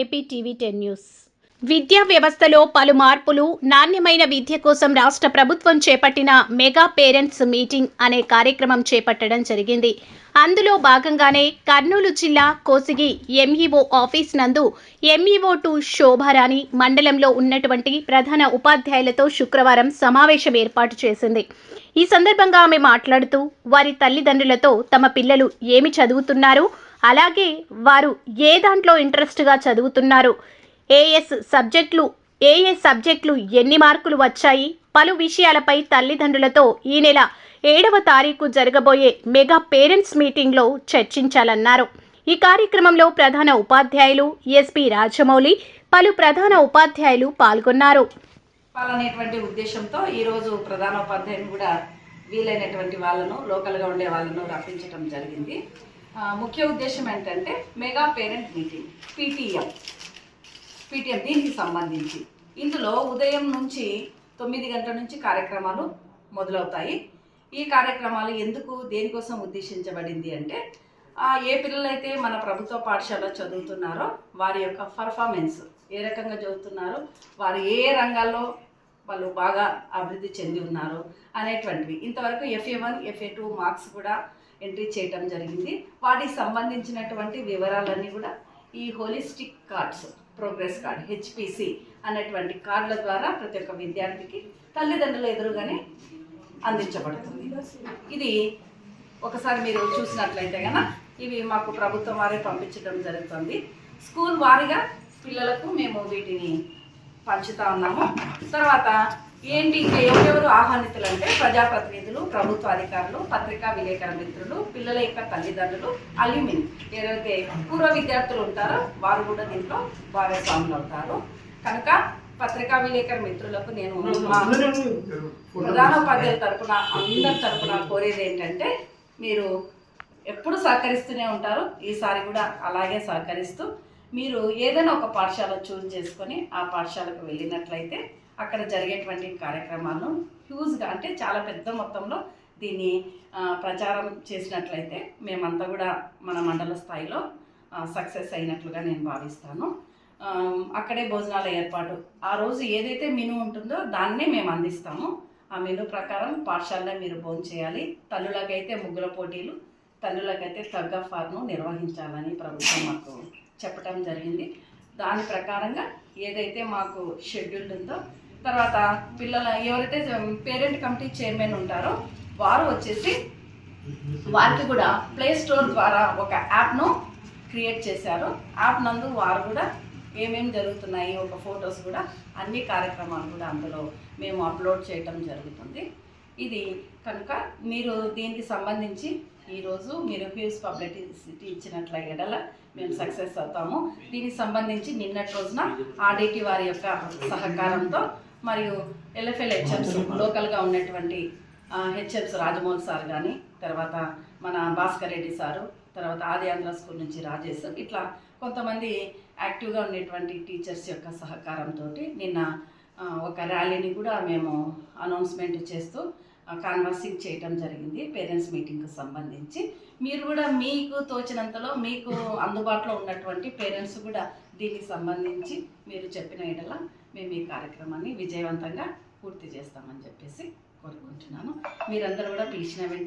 AP TV ten news. విద్యా వ్యవస్థలో పలు మార్పులు నాణ్యమైన విద్య కోసం రాష్ట్ర ప్రభుత్వం చేపట్టిన మెగా పేరెంట్స్ మీటింగ్ అనే కార్యక్రమం చేపట్టడం జరిగింది. అందులో భాగంగానే కర్నూలు జిల్లా కోసిగి ఎంఈఓ ఆఫీస్ నందు ఎంఈఓ టు శోభారాణి మండలంలో ఉన్నటువంటి ప్రధాన ఉపాధ్యాయులతో శుక్రవారం సమావేశం ఏర్పాటు చేసింది. ఈ సందర్భంగా ఆమె మాట్లాడుతూ వారి తల్లిదండ్రులతో తమ పిల్లలు ఏమి చదువుతున్నారు? అలాగే వారు ఏ దాంట్లో ఇంట్రెస్ట్గా చదువుతున్నారు? ఏఎస్ సబ్జెక్టులు ఏఏ సబ్జెక్టులు ఎన్ని మార్కులు వచ్చాయి? పలు విషయాలపై తల్లిదండ్రులతో ఈ నెల ఏడవ తారీఖు జరగబోయే మెగా పేరెంట్స్ మీటింగ్లో చర్చించాలన్నారు. ఈ కార్యక్రమంలో ప్రధాన ఉపాధ్యాయులు ఎస్పి రాజమౌళి పలు ప్రధాన ఉపాధ్యాయులు పాల్గొన్నారు. చెప్పాలనేటువంటి ఉద్దేశంతో ఈరోజు ప్రధానోపాధ్యాయుని కూడా వీలైనటువంటి వాళ్ళను లోకల్గా ఉండే వాళ్ళను రప్పించడం జరిగింది. ముఖ్య ఉద్దేశం ఏంటంటే mega parent meeting PTM. PTM దీనికి సంబంధించి. ఇందులో ఉదయం నుంచి తొమ్మిది గంటల నుంచి కార్యక్రమాలు మొదలవుతాయి. ఈ కార్యక్రమాలు ఎందుకు దేనికోసం ఉద్దేశించబడింది అంటే ఏ పిల్లలైతే మన ప్రభుత్వ పాఠశాల చదువుతున్నారో వారి యొక్క పర్ఫార్మెన్స్ ఏ రకంగా చదువుతున్నారో వారు ఏ ఏ రంగాల్లో వాళ్ళు బాగా అభివృద్ధి చెంది ఉన్నారు అనేటువంటివి. ఇంతవరకు FA one FA two marks కూడా ఎంట్రీ చేయటం జరిగింది. వాటికి సంబంధించినటువంటి వివరాలన్నీ కూడా ఈ holistic cards progress card HPC అనేటువంటి కార్డుల ద్వారా ప్రతి ఒక్క విద్యార్థికి తల్లిదండ్రుల ఎదురుగానే అందించబడుతుంది. ఇది ఒకసారి మీరు చూసినట్లయితే కనుక ఇవి మాకు ప్రభుత్వం వారే పంపించడం జరుగుతుంది. స్కూల్ వారీగా పిల్లలకు మేము వీటిని పంచుతా ఉన్నాము. తర్వాత ఏంటి ఇంకా ఎవరెవరు ఆహ్వానితులు అంటే ప్రజాప్రతినిధులు ప్రభుత్వ అధికారులు పత్రికా విలేకరుల మిత్రులు పిల్లల యొక్క తల్లిదండ్రులు అల్యూమిన్. ఏదైతే పూర్వ విద్యార్థులు ఉంటారో వారు కూడా దీంట్లో భాగస్వాములు అవుతారు. కనుక పత్రికా విలేకరు మిత్రులకు నేను ప్రధానోపాధ్యాయుల తరపున అందరి తరపున కోరేది ఏంటంటే మీరు ఎప్పుడు సహకరిస్తూనే ఉంటారు. ఈసారి కూడా అలాగే సహకరిస్తూ మీరు ఏదైనా ఒక పాఠశాల చూస్ చేసుకొని ఆ పాఠశాలకు వెళ్ళినట్లయితే అక్కడ జరిగేటువంటి కార్యక్రమాలను హ్యూజ్గా అంటే చాలా పెద్ద మొత్తంలో దీన్ని ప్రచారం చేసినట్లయితే మేమంతా కూడా మన మండల స్థాయిలో సక్సెస్ అయినట్లుగా నేను భావిస్తాను. అక్కడే భోజనాల ఏర్పాటు. ఆ రోజు ఏదైతే మెనూ ఉంటుందో దాన్నే మేము అందిస్తాము. ఆ మెనూ ప్రకారం పాఠశాలలో మీరు భోజనం చేయాలి. తల్లులకైతే ముగ్గుల పోటీలు తల్లులకైతే తగ్గ ఫార్ను నిర్వహించాలని ప్రభుత్వం మాకు చెప్పటం జరిగింది. దాని ప్రకారంగా ఏదైతే మాకు షెడ్యూల్ ఉందో తర్వాత పిల్లల ఎవరైతే పేరెంట్ కమిటీ చైర్మన్ ఉంటారో వారు వచ్చేసి వారికి కూడా ప్లే స్టోర్ ద్వారా ఒక యాప్ను క్రియేట్ చేశారు. యాప్ నందు వారు కూడా ఏమేమి జరుగుతున్నాయి ఒక ఫొటోస్ కూడా అన్ని కార్యక్రమాలు కూడా అందులో మేము అప్లోడ్ చేయటం జరుగుతుంది. ఇది కనుక మీరు దీనికి సంబంధించి ఈరోజు మీరు హ్యూస్ పబ్లిసిటీ ఇచ్చినట్ల ఎడల మేము సక్సెస్ అవుతాము. దీనికి సంబంధించి నిన్నటి రోజున ఆర్డిటి వారి యొక్క సహకారంతో మరియు ఎల్ఎఫ్ఎల్ హెచ్ఎంస్ లోకల్గా ఉన్నటువంటి హెచ్ఎంస్ రాజమౌళి సార్ కానీ తర్వాత మన భాస్కర్ రెడ్డి సారు తర్వాత ఆది ఆంధ్ర స్కూల్ నుంచి రాజేష్ ఇట్లా కొంతమంది యాక్టివ్గా ఉండేటువంటి టీచర్స్ యొక్క సహకారంతో నిన్న ఒక ర్యాలీని కూడా మేము అనౌన్స్మెంట్ చేస్తూ కాన్వర్సింగ్ చేయటం జరిగింది పేరెంట్స్ మీటింగ్కి సంబంధించి. మీరు కూడా మీకు తోచినంతలో మీకు అందుబాటులో ఉన్నటువంటి పేరెంట్స్ కూడా దీనికి సంబంధించి మీరు చెప్పిన ఎడల మేము ఈ కార్యక్రమాన్ని విజయవంతంగా పూర్తి చేస్తామని చెప్పేసి కోరుకుంటున్నాను. మీరందరూ కూడా పిలిచిన వెంటనే